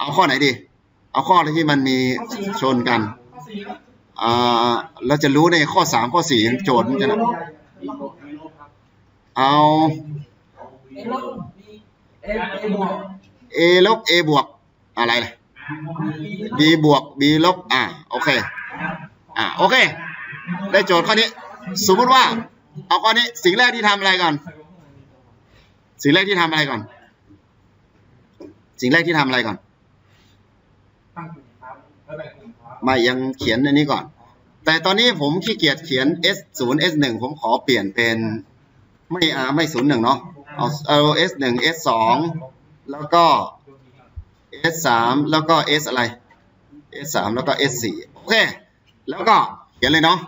เอาข้อไหนดี เอาข้อที่มันมีชนกันอ่าเราจะรู้ในข้อสามข้อสี่โจทย์มันจะนะเอาเอลบเอบวก a ลบ a บวกอะไรเลย b บวก b ลบอ่าโอเคอ่าโอเค ได้โจทย์ข้อนี้ สมมติว่า เอาข้อนี้สิ่งแรกที่ทำอะไรก่อน สิ่งแรกที่ทำอะไรก่อน สิ่งแรกที่ทำอะไรก่อน ตั้งกลุ่มครับแล้วแบ่งกลุ่มครับไม่ยังเขียนอันนี้ก่อน แต่ตอนนี้ผมขี้เกียจเขียน s 0 s 1ผมขอเปลี่ยนเป็นไม่อ่าไม่0 1เนาะเอาเอา s 1 s 2แล้วก็ s 3แล้วก็ s อะไร s 3แล้วก็ s 4โอเค แล้วก็เขียนเลยเนาะ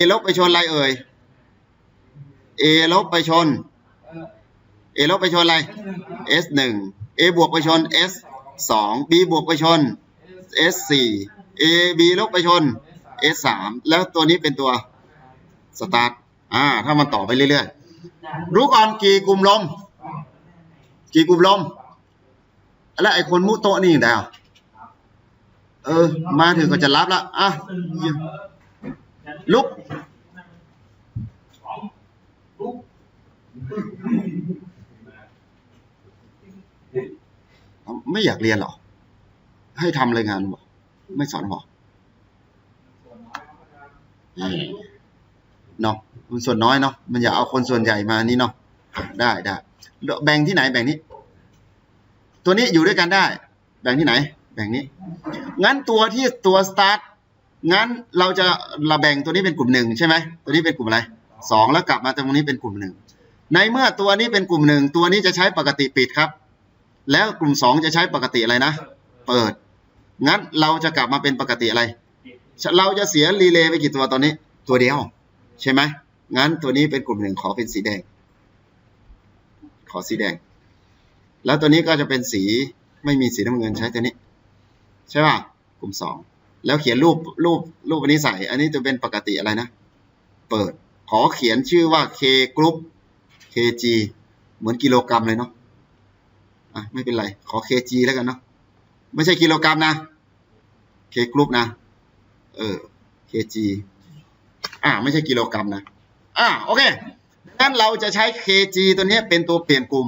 a ลบไปชนอะไรเอ่ย a ลบไปชน a ลบไปชนอะไร s 1 a บวกไปชน s 2 b บวกไปชน s 4 a b ลบไปชน s 3แล้วตัวนี้เป็นตัวสตาร์ทอ่า ถ้ามันต่อไปเรื่อยๆ รู้ก่อนกี่กลุ่มลม กี่กลุ่มลม แล้วไอ้คนมุโตะนี่อย่างไรอะเออ มาถึงก็จะรับละอะลุก ไม่อยากเรียนหรอ ให้ทำรายงานบอกไม่สอนบอกเออเนาะมันส่วนน้อยเนาะมันอย่าเอาคนส่วนใหญ่มานี่เนาะได้ได้แบ่งที่ไหนแบ่งนี้ ตัวนี้อยู่ด้วยกันได้ แบ่งที่ไหน แบ่งนี้ งั้นตัวที่ตัวสตาร์ทงั้นเราจะเราแบ่งตัวนี้เป็นกลุ่มหนึ่งใช่ไหมตัวนี้เป็นกลุ่มอะไรสองแล้วกลับมาตรงนี้เป็นกลุ่มหนึ่งในเมื่อตัวนี้เป็นกลุ่มหนึ่งตัวนี้จะใช้ปกติปิดครับ แล้วกลุ่มสองจะใช้ปกติอะไรนะ เปิด งั้นเราจะกลับมาเป็นปกติอะไร เราจะเสียรีเลย์ไปกี่ตัวตอนนี้ ตัวเดียว ใช่ไหม งั้นตัวนี้เป็นกลุ่มหนึ่งขอเป็นสีแดง ขอสีแดง แล้วตัวนี้ก็จะเป็นสีไม่มีสีน้ำเงินใช้ตัวนี้ ใช่ป่ะ กลุ่มสองแล้วเขียนรูปรูปรูปอันนี้ใส่ อันนี้จะเป็นปกติอะไรนะ เปิด ขอเขียนชื่อว่า K group KG เหมือนกิโลกรัมเลยเนาะ อะไม่เป็นไร ขอ kg แล้วกันเนาะไม่ใช่กิโลกรัมนะ k กรุ๊ปนะ เออ kg อ่าไม่ใช่กิโลกรัมนะอ่าโอเคงั้นเราจะใช้ kg ตัวนี้เป็นตัวเปลี่ยนกลุ่ม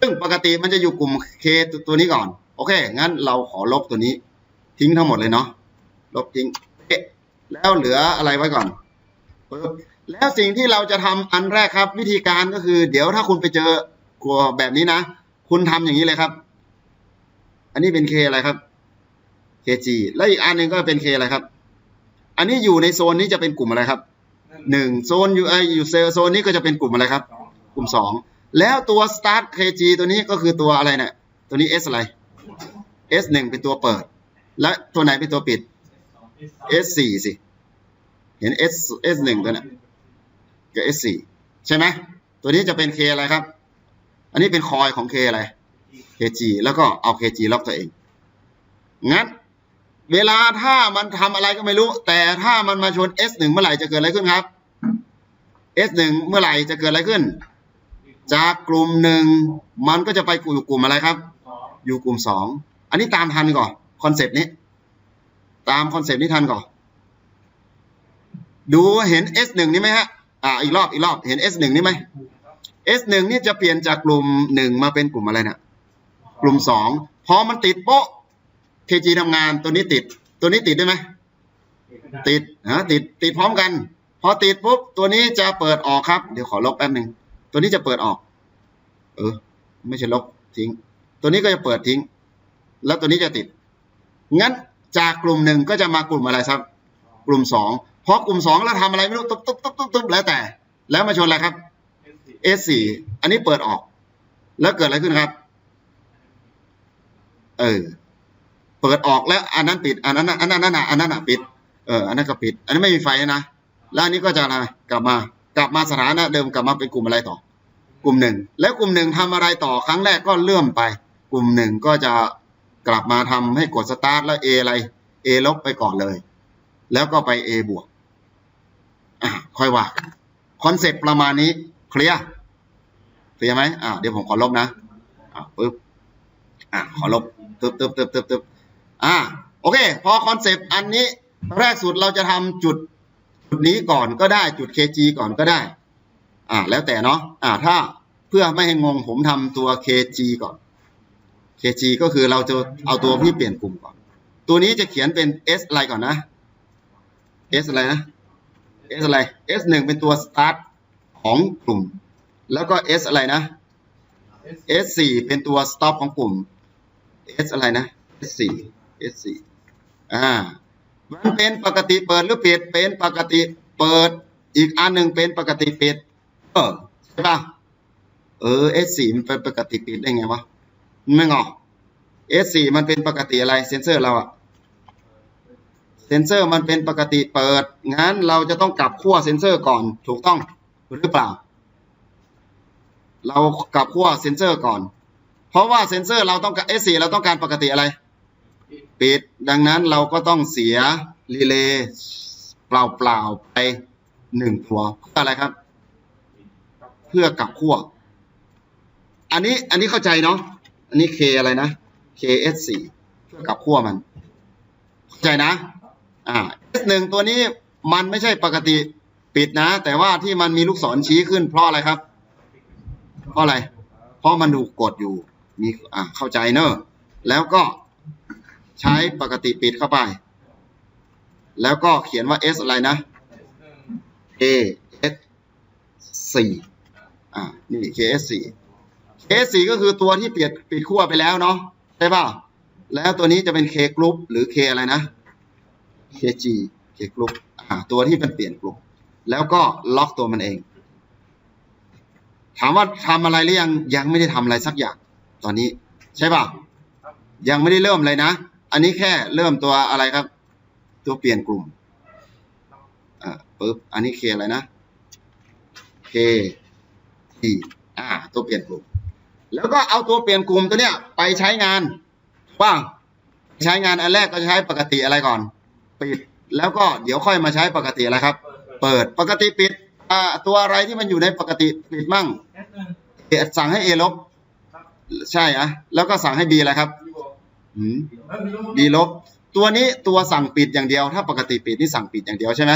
ซึ่งปกติมันจะอยู่กลุ่ม k ตัวตัวนี้ก่อน โอเค งั้นเราขอลบตัวนี้ ทิ้งทั้งหมดเลยเนาะ ลบทิ้งเอ๊ะแล้วเหลืออะไรไว้ก่อน แล้วสิ่งที่เราจะทำอันแรกครับ วิธีการก็คือ เดี๋ยวถ้าคุณไปเจอกลัวแบบนี้นะ คุณทำอย่างนี้เลยครับ อันนี้เป็น K อะไรครับ KG แล้วอีกอันหนึ่งก็เป็น K อะไรครับ อันนี้อยู่ในโซนนี้จะเป็นกลุ่มอะไรครับหนึ่งโซนอยู่ไออยู่เซลโซนนี้ก็จะเป็นกลุ่มอะไรครับ กลุ่มสองแล้วตัว start KG ตัวนี้ก็คือตัวอะไรเนี่ยตัวนี้ S อะไร S หนึ่งเป็นตัวเปิด และตัวไหนเป็นตัวปิด S สี่สิ เห็น S S หนึ่งตัวเนี้ยกับ S สี่ใช่ไหมตัวนี้จะเป็น K อะไรครับ อันนี้เป็นคอยของ K อะไร KG แล้วก็เอา KG ล็อกตัวเอง งั้น เวลาถ้ามันทำอะไรก็ไม่รู้ แต่ถ้ามันมาชน S1 เมื่อไหร่จะเกิดอะไรขึ้นครับ S1 เมื่อไหร่จะเกิดอะไรขึ้น จากกลุ่มหนึ่งมันก็จะไปอยู่กลุ่มอะไรครับ อยู่กลุ่มสองอันนี้ตามทันก่อนคอนเซปต์นี้ ตามคอนเซปต์นี้ทันก่อนดูเห็น S1 นี่ไหมฮะ อ่า อีกรอบ อีกรอบ เห็น S1 นี่ไหม S1 นี่จะเปลี่ยนจากกลุ่มหนึ่งมาเป็นกลุ่มอะไรนะกลุ่มสองพอมันติดโป๊ะ KG ทำงานตัวนี้ติด ตัวนี้ติดได้ไหมติดฮะติดติดพร้อมกัน พอติดปุ๊บตัวนี้จะเปิดออกครับ เดี๋ยวขอลบแป๊บหนึ่งตัวนี้จะเปิดออก เออ ไม่ใช่ลบทิ้ง ตัวนี้ก็จะเปิดทิ้ง แล้วตัวนี้จะติด งั้นจากกลุ่มหนึ่งก็จะมากลุ่มอะไรครับ กลุ่มสองพอกลุ่มสองแล้วทำอะไรไม่รู้ตุ๊บตุ๊บตุ๊บตุ๊บตุ๊บแล้วแต่ แล้วมาชนอะไรครับ S4 อันนี้เปิดออก แล้วเกิดอะไรขึ้นครับ เออ เปิดออกแล้ว อันนั้นปิด อันนั้นอัน่ะอันนั้นอันนั้นปิด เออ อันนั้นก็ปิด อันนี้ไม่มีไฟนะ แล้วอันนี้ก็จะอะไร กลับมา กลับมาสถานะเดิมกลับมาเป็นกลุ่มอะไรต่อ กลุ่มหนึ่ง แล้วกลุ่มหนึ่งทำอะไรต่อ ครั้งแรกก็เลื่อมไป กลุ่มหนึ่งก็จะกลับมาทำให้กดสตาร์ทแล้ว A อะไร A ลบไปก่อนเลย แล้วก็ไป A บวก อะค่อยว่า คอนเซ็ปต์ประมาณนี้ เคลียร์ เคลียร์ไหมอ่าเดี๋ยวผมขอลบนะอ่าปึ๊บอะขอลบตึ๊บตึ๊บตึ๊บตึ๊บตึ๊บอะโอเค พอคอนเซปต์อันนี้แรกสุดเราจะทำจุดจุดนี้ก่อนก็ได้จุด kg ก่อนก็ได้ อ่าแล้วแต่เนาะอ่าถ้าเพื่อไม่ให้งงผมทำตัว kg ก่อน kg ก็คือเราจะเอาตัวที่เปลี่ยนกลุ่มก่อน ตัวนี้จะเขียนเป็น s อะไรก่อนนะ s อะไรนะ s อะไร s หนึ่งเป็นตัว start ของกลุ่ม แล้วก็ s อะไรนะ s สี่เป็นตัว stop ของกลุ่ม s อะไรนะ s สี่ s สี่อ่ามันเป็นปกติเปิดหรือปิดเป็นปกติเปิด อีกอันหนึ่งเป็นปกติปิด เออใช่ป่ะเออ s สี่มันเป็นปกติปิดได้ไงวะมันไม่งอ s สี่มันเป็นปกติอะไรเซนเซอร์เราอะเซนเซอร์มันเป็นปกติเปิดงั้นเราจะต้องกลับขั้วเซนเซอร์ก่อนถูกต้องหรือเปล่า เรากลับขั้วเซนเซอร์ก่อน เพราะว่าเซนเซอร์เราต้องการ S4 เราต้องการปกติอะไร ปิด ดังนั้นเราก็ต้องเสียรีเลย์เปล่าๆไปหนึ่งตัวเพื่ออะไรครับ เพื่อกลับขั้ว อันนี้อันนี้เข้าใจเนาะ อันนี้ K อะไรนะ KS4 เพื่อกลับขั้วมัน เข้าใจนะ อ่า S1 ตัวนี้มันไม่ใช่ปกติปิดนะ แต่ว่าที่มันมีลูกศรชี้ขึ้นเพราะอะไรครับ เพราะอะไร เพราะมันถูกกดอยู่ มีอ่าเข้าใจเนอะแล้วก็ใช้ปกติปิดเข้าไป แล้วก็เขียนว่า S อะไรนะ A S 4อ่า นี่ K S 4 K S 4ก็คือตัวที่เปิดปิดขั้วไปแล้วเนาะ ใช่ป่ะ แล้วตัวนี้จะเป็น K group หรือ K อะไรนะ K G K group อ่า ตัวที่เป็นเปลี่ยนกลุ่มแล้วก็ล็อกตัวมันเอง ถามว่าทำอะไรหรือยังยังไม่ได้ทำอะไรสักอย่างตอนนี้ ใช่ป่ะยังไม่ได้เริ่มเลยนะ อันนี้แค่เริ่มตัวอะไรครับ ตัวเปลี่ยนกลุ่มอ่าปึ๊บอันนี้เคอะไรนะ K T อ่า ตัวเปลี่ยนกลุ่ม แล้วก็เอาตัวเปลี่ยนกลุ่มตัวเนี้ยไปใช้งานว่างใช้งานอันแรกก็ใช้ปกติอะไรก่อน ปิดแล้วก็เดี๋ยวค่อยมาใช้ปกติอะไรครับ เปิดปกติปิด อ่า ตัวอะไรที่มันอยู่ในปกติปิดมั่งเอสหนึ่งเอสั่งให้ A ลบ ใช่อะแล้วก็สั่งให้ B อะไรครับพี่บอกอืมเอ้ยมีลูก B ลบ ตัวนี้ตัวสั่งปิดอย่างเดียว ถ้าปกติปิดนี่สั่งปิดอย่างเดียวใช่ไหม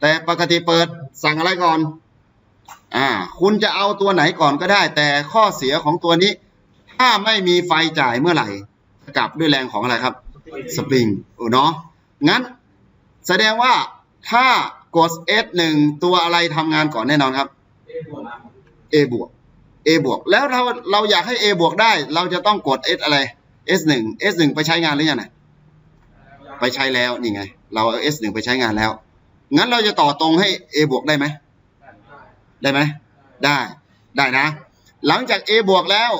แต่ปกติเปิดสั่งอะไรก่อน อ่า คุณจะเอาตัวไหนก่อนก็ได้ แต่ข้อเสียของตัวนี้ ถ้าไม่มีไฟจ่ายเมื่อไหร่จะกลับด้วยแรงของอะไรครับ สปริงเออเนาะงั้นแสดงว่าถ้า กด S1 ตัวอะไรทำงานก่อนแน่นอนครับเอบวก A บวก A บวก แล้วเราเราอยากให้ A บวกได้ เราจะต้องกด S อะไร S1 S1 ไปใช้งานหรือยังไงไปใช้แล้วนี่ไง เราเอา S1 ไปใช้งานแล้ว งั้นเราจะต่อตรงให้ A บวกได้ไหม ได้ไหม ได้ ได้นะ หลังจาก A บวกแล้ว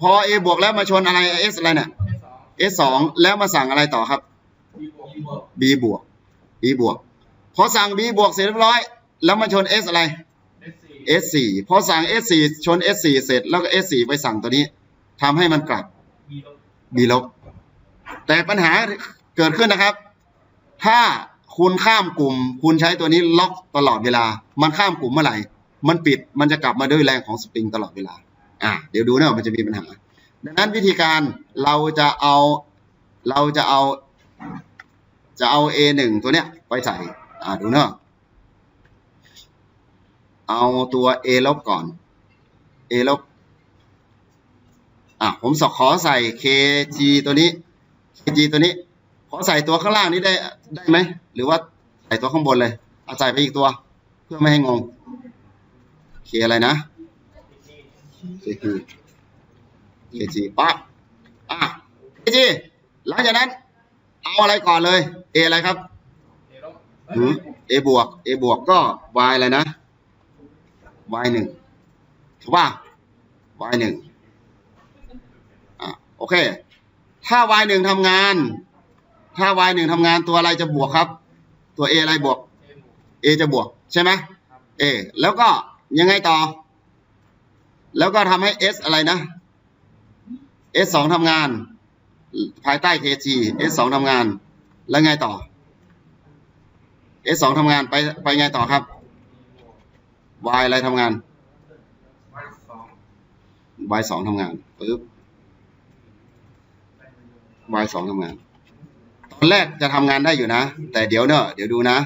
พอ A บวกแล้วมาชนอะไร S อะไรเนี่ย S2 แล้วมาสั่งอะไรต่อครับ B บวก B บวก พอสั่ง B บวกเสร็จเรียบร้อย แล้วมาชน S อะไร S สี่ S4 พอสั่ง S4 ชน S4 เสร็จแล้วก็ S4 ไปสั่งตัวนี้ทำให้มันกลับ B ลบแต่ปัญหาเกิดขึ้นนะครับ ถ้าคุณข้ามกลุ่ม คุณใช้ตัวนี้ล็อกตลอดเวลา มันข้ามกลุ่มเมื่อไหร่ มันปิดมันจะกลับมาด้วยแรงของสปริงตลอดเวลา อะเดี๋ยวดูนะว่ามันจะมีปัญหา ดังนั้นวิธีการเราจะเอาเราจะเอา จะเอา A1 ตัวเนี้ยไปใส่ อ่าดูเนอะเอาตัว A ลบก่อน A ลบอะผมสอขอใส่ kg ตัวนี้ kg ตัวนี้ ขอใส่ตัวข้างล่างนี้ได้ได้ไหม หรือว่าใส่ตัวข้างบนเลยเอาใส่ไปอีกตัว เพื่อไม่ให้งง k อะไรนะ kg kg ปั๊บอะ kg หลังจากนั้น เอาอะไรก่อนเลย a อะไรครับ หืม a บวก a บวกก็ y อะไรนะ y หนึ่งถูกป่ะ y หนึ่งอะโอเค ถ้า y หนึ่งทำงาน ถ้า y หนึ่งทำงานตัวอะไรจะบวกครับ ตัว a อะไรบวกเอบวก a จะบวกใช่ไหม a แล้วก็ยังไงต่อ แล้วก็ทำให้ s อะไรนะ s สองทำงาน ภายใต้ kg s สองทำงาน แล้วไงต่อ s สองทำงานไปไปไงต่อครับ y อะไรทำงาน y สองทำงานปึ๊บ y สองทำงาน ตอนแรกจะทำงานได้อยู่นะ แต่เดี๋ยวเนอะเดี๋ยวดูนะ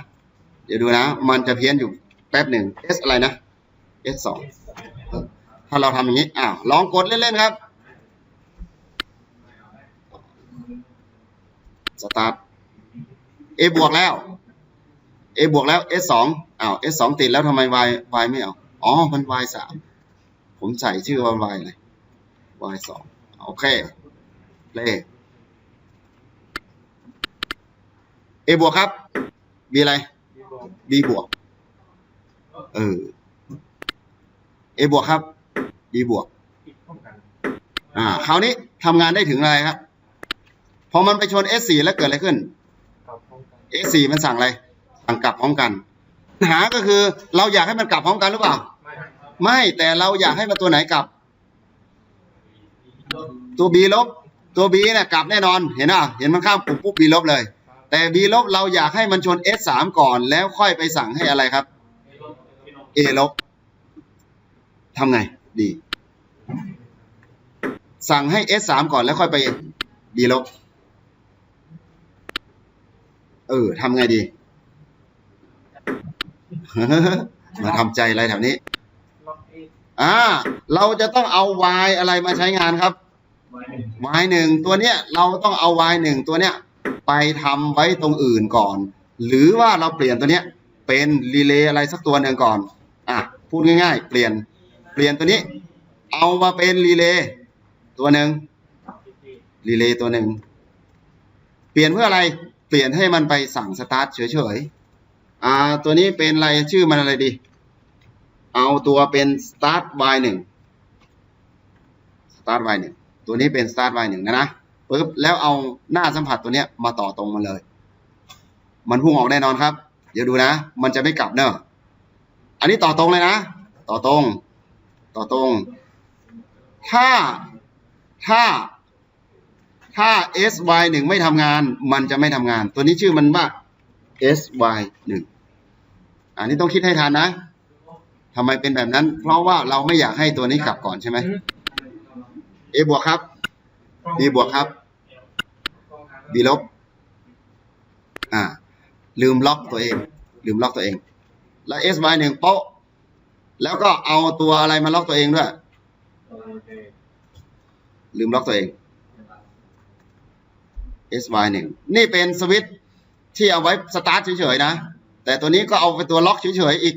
เดี๋ยวดูนะ มันจะเพี้ยนอยู่แป๊บหนึ่ง s อะไรนะ s สองถ้าเราทำอย่างนี้อ้าวลองกดเล่นๆครับสตาร์ท a บวกแล้ว a บวกแล้ว s สองอ้าว s สองติดแล้วทำไม y y ไม่เอาอ๋อมัน y สามผมใส่ชื่อว่า y อะไร y สองโอเคเลข a บวกครับ b อะไร b บวกเออ a บวกครับ b บวกอ่าคราวนี้ทำงานได้ถึงอะไรครับ พอมันไปชน s 4แล้วเกิดอะไรขึ้น s 4มันสั่งอะไร สั่งกลับพร้อมกันปัญหาก็คือ เราอยากให้มันกลับพร้อมกันหรือเปล่า ไม่แต่เราอยากให้มันตัวไหนกลับ ตัว b ลบ ตัว b เนี่ยกลับแน่นอนเห็นป่ะเห็นมันข้ามปุ่มปุ๊บ b ลบเลย แต่ b ลบเราอยากให้มันชน s 3ก่อนแล้วค่อยไปสั่งให้อะไรครับ a ลบทำไง ดี สั่งให้ s 3ก่อนแล้วค่อยไป b ลบเออทำไงดี มาทำใจอะไรแถวนี้อ่า เราจะต้องเอา y อะไรมาใช้งานครับ y หนึ่งตัวเนี้ย เราต้องเอา y หนึ่งตัวเนี้ย ไปทำไว้ตรงอื่นก่อน หรือว่าเราเปลี่ยนตัวเนี้ย เป็นรีเลย์อะไรสักตัวหนึ่งก่อน อะ พูดง่ายๆ เปลี่ยน เปลี่ยนตัวนี้ เอามาเป็นรีเลย์ตัวหนึ่งรีเลย์ตัวหนึ่ง เปลี่ยนเพื่ออะไร เปลี่ยนให้มันไปสั่งสตาร์ทเฉยๆ อ่าตัวนี้เป็นอะไรชื่อมันอะไรดี เอาตัวเป็น start by หนึ่ง start by หนึ่งตัวนี้เป็น start by หนึ่งนะนะปึ๊บแล้วเอาหน้าสัมผัสตัวเนี้ยมาต่อตรงมันเลย มันพุ่งออกแน่นอนครับ เดี๋ยวดูนะ มันจะไม่กลับเนอะอันนี้ต่อตรงเลยนะ ต่อตรง ต่อตรง ถ้าถ้าถ้า sy หนึ่งไม่ทำงาน มันจะไม่ทำงาน ตัวนี้ชื่อมันว่า sy หนึ่ง อันนี้ต้องคิดให้ทันนะทำไมเป็นแบบนั้น เพราะว่าเราไม่อยากให้ตัวนี้กลับก่อนใช่ไหม A บวกครับ B บวกครับ B ลบ อ่า ลืมล็อกตัวเอง ลืมล็อกตัวเอง แล้ว S Y หนึ่งโป๊ะ แล้วก็เอาตัวอะไรมาล็อกตัวเองด้วย ลืมล็อกตัวเอง S Y หนึ่งนี่เป็นสวิตช์ที่เอาไว้สตาร์ทเฉยๆนะ แต่ตัวนี้ก็เอาไปตัวล็อกเฉยๆอีก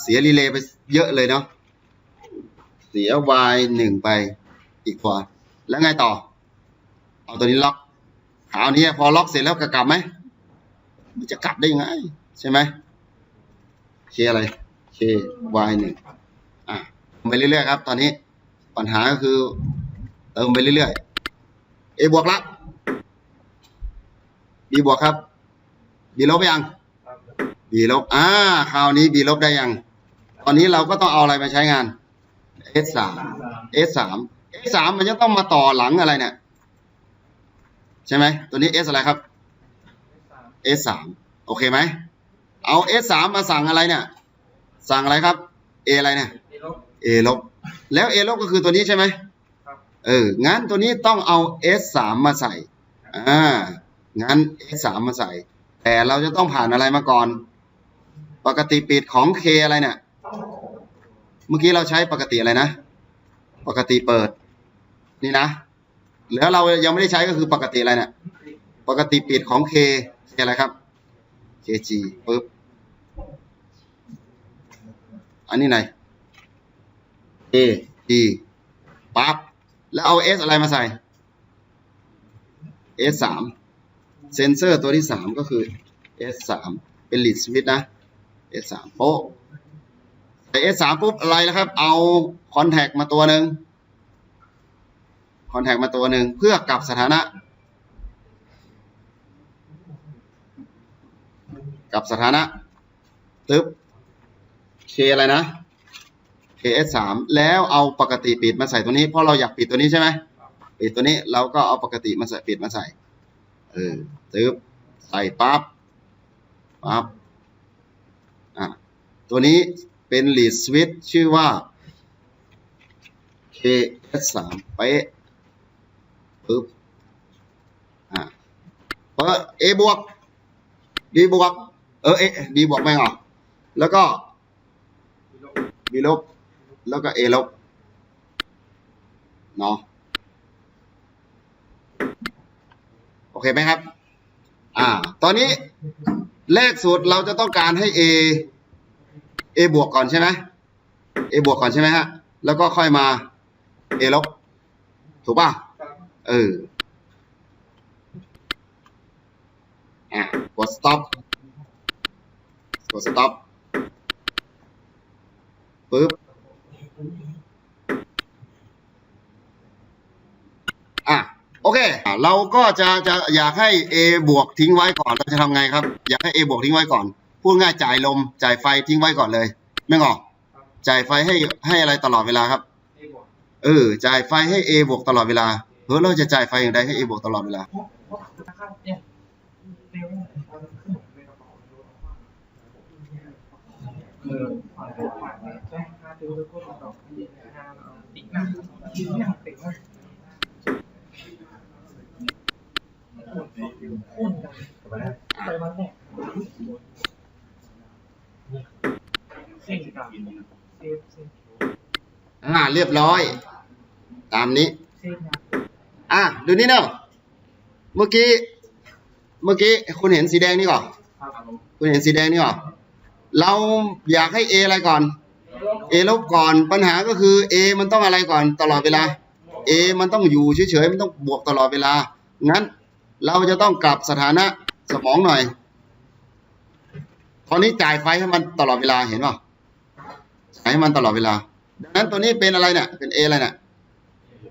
เสียรีเลย์ไปเยอะเลยเนาะเสีย y หนึ่งไปอีกตัวแล้วไงต่อ เอาตัวนี้ล็อกคราวนี้พอล็อกเสร็จแล้วก็กลับไหมมันจะกลับได้ยังไง ใช่ไหม k อะไร k y หนึ่งอะไปเรื่อยๆครับ ตอนนี้ปัญหาก็คือเติมไปเรื่อยๆ a บวกละ b บวกครับ b ลบไปยัง b ลบอ่าคราวนี้ b ลบได้ยัง ตอนนี้เราก็ต้องเอาอะไรมาใช้งาน s สาม s สาม s สามมันจะต้องมาต่อหลังอะไรเนี่ย ใช่ไหมตัวนี้ s อะไรครับ s สามโอเคไหม เอา s สามมาสั่งอะไรเนี่ย สั่งอะไรครับ a อะไรเนี่ย a ลบ แล้ว a ลบก็คือตัวนี้ใช่ไหมเออ งั้นตัวนี้ต้องเอา s สามมาใส่ อ่า งั้น s สามมาใส่ แต่เราจะต้องผ่านอะไรมาก่อน ปกติปิดของ k อะไรเนี่ย เมื่อกี้เราใช้ปกติอะไรนะ ปกติเปิด นี่นะแล้วเรายังไม่ได้ใช้ก็คือปกติอะไรเนี่ย ปกติปิดของ k k อะไรครับ kg ปึ๊บ อันนี้ไหน a d ปั๊บ แล้วเอา s อะไรมาใส่ s สามเซนเซอร์ตัวที่สามก็คือ s สามเป็น lead switch นะ s สามโป๊ะใส่ s สามปุ๊บอะไรแล้วครับ เอาคอนแทคมาตัวหนึ่งคอนแทคมาตัวหนึ่งเพื่อกลับสถานะ กับสถานะตึ๊บ k อะไรนะ k s สามแล้วเอาปกติปิดมาใส่ตัวนี้ เพราะเราอยากปิดตัวนี้ใช่ไหมปิดตัวนี้เราก็เอาปกติมาใส่ปิดมาใส่ เออตึ๊บ ใส่ปั๊บ ปั๊บ ตัวนี้เป็น lead switch ชื่อว่า KS 3 เป๊ะปึ๊บอ่าเปิด A บวก B บวก เออ A B บวกไม่ออแล้วก็ B ลบ แล้วก็ A ลบ เนาะโอเคไหมครับ อ่า ตอนนี้ เลขสูตรเราจะต้องการให้ A A บวกก่อนใช่ไหม A บวกก่อนใช่ไหมฮะ แล้วก็ค่อยมา A ลบ ถูกป่ะ เออ อะ กด stop กด stop ปึ๊บ อะ โอเคอะเราก็จะจะอยากให้ A บวกทิ้งไว้ก่อนเราจะทำไงครับ อยากให้ A บวกทิ้งไว้ก่อน พูดง่ายจ่ายลมจ่ายไฟทิ้งไว้ก่อนเลย ไม่งอกจ่ายไฟให้ให้อะไรตลอดเวลาครับเอบวกเออจ่ายไฟให้ A บวกตลอดเวลาเฮ้ยเราจะจ่ายไฟอย่างไรให้ A บวกตลอดเวลาเพราะเพราะนะครับเนี่ยเร็วตอนขึ้นในกระเป๋าดูเออผ่าน ไปผ่านแล้วก็ดอกที่งานติ๊กหน้าติ๊กหน้าติ๊กหน้าอุ่นไปมาแน่เส้นเส้นอ่า เรียบร้อย ตามนี้ อะ ดูนี่เนาะเมื่อกี้ เมื่อกี้คุณเห็นสีแดงนี่ก่อนคุณเห็นสีแดงนี่ก่อนเราอยากให้ A อะไรก่อน A ลบก่อน ปัญหาก็คือ A มันต้องอะไรก่อนตลอดเวลา A มันต้องอยู่เฉยๆ มันต้องบวกตลอดเวลา งั้น เราจะต้องกลับสถานะสมองหน่อยตอนนี้จ่ายไฟให้มันตลอดเวลาเห็นป่ะจ่ายให้มันตลอดเวลา ดังนั้นตัวนี้เป็นอะไรเนี่ย เป็น A อะไรเนี่ย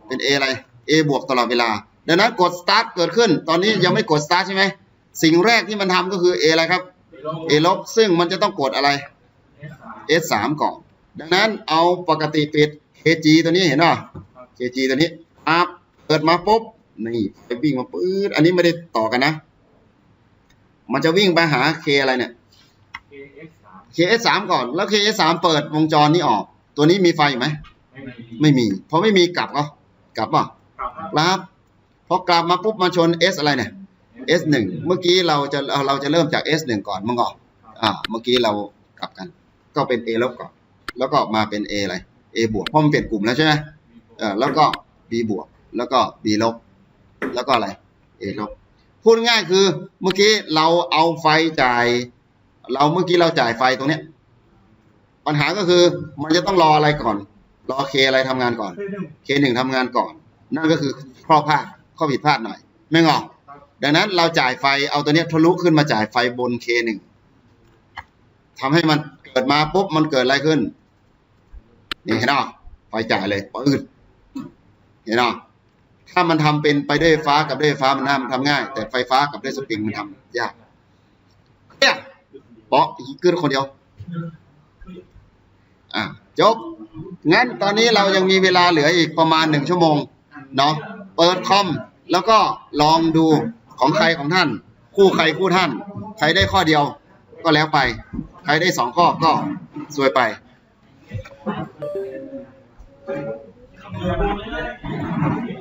เป็น A อะไร A บวกตลอดเวลา ดังนั้นกด start เกิดขึ้น ตอนนี้ยังไม่กด start ใช่ไหม สิ่งแรกที่มันทำก็คือ A อะไรครับ A ลบ ซึ่งมันจะต้องกดอะไร S สามก่อน ดังนั้นเอาปกติปิด KG ตัวนี้เห็นป่ะ KG ตัวนี้อัพเปิดมาปุ๊บ นี่ไปวิ่งมาปื๊ดอันนี้ไม่ได้ต่อกันนะ มันจะวิ่งไปหา K อะไรเนี่ย KS สามก่อน แล้ว KS สามเปิดวงจรนี้ออก ตัวนี้มีไฟไหม ไม่มี เพราะไม่มีกลับก็กลับป่ะครับพอกลับมาปุ๊บมาชน S อะไรเนี่ย S หนึ่งเมื่อกี้เราจะเราเราจะเริ่มจาก S หนึ่งก่อนมั้งก่อนอ่า เมื่อกี้เรากลับกัน ก็เป็น A ลบก่อน แล้วก็มาเป็น A อะไร A บวก เพราะมันเปลี่ยนกลุ่มแล้วใช่ไหมเออแล้วก็ B บวก แล้วก็ B ลบ แล้วก็อะไร A ลบพูดง่ายคือเมื่อกี้เราเอาไฟจ่าย เราเมื่อกี้เราจ่ายไฟตรงเนี้ย ปัญหาก็คือมันจะต้องรออะไรก่อน รอ K อะไรทำงานก่อน K หนึ่งทำงานก่อน นั่นก็คือข้อพลาดข้อผิดพลาดหน่อย ไม่งอกดังนั้นเราจ่ายไฟเอาตัวเนี้ยทะลุขึ้นมาจ่ายไฟบน K หนึ่งทำให้มันเกิดมาปุ๊บมันเกิดอะไรขึ้น นี่เห็นไหมไฟจ่ายเลยปืดเห็นไหม ถ้ามันทำเป็นไปด้วยไฟฟ้ากับด้วยไฟฟ้ามันทำทำง่าย แต่ไฟฟ้ากับด้วยสปริงมันทำยากเนี่ยเปาะกขึ้นคนเดียว อะจบ งั้นตอนนี้เรายังมีเวลาเหลืออีกประมาณหนึ่งชั่วโมง เนาะ เปิดคอม แล้วก็ลองดูของใครของท่าน คู่ใครคู่ท่าน ใครได้ข้อเดียวก็แล้วไป ใครได้สองข้อก็สวยไป Thank you.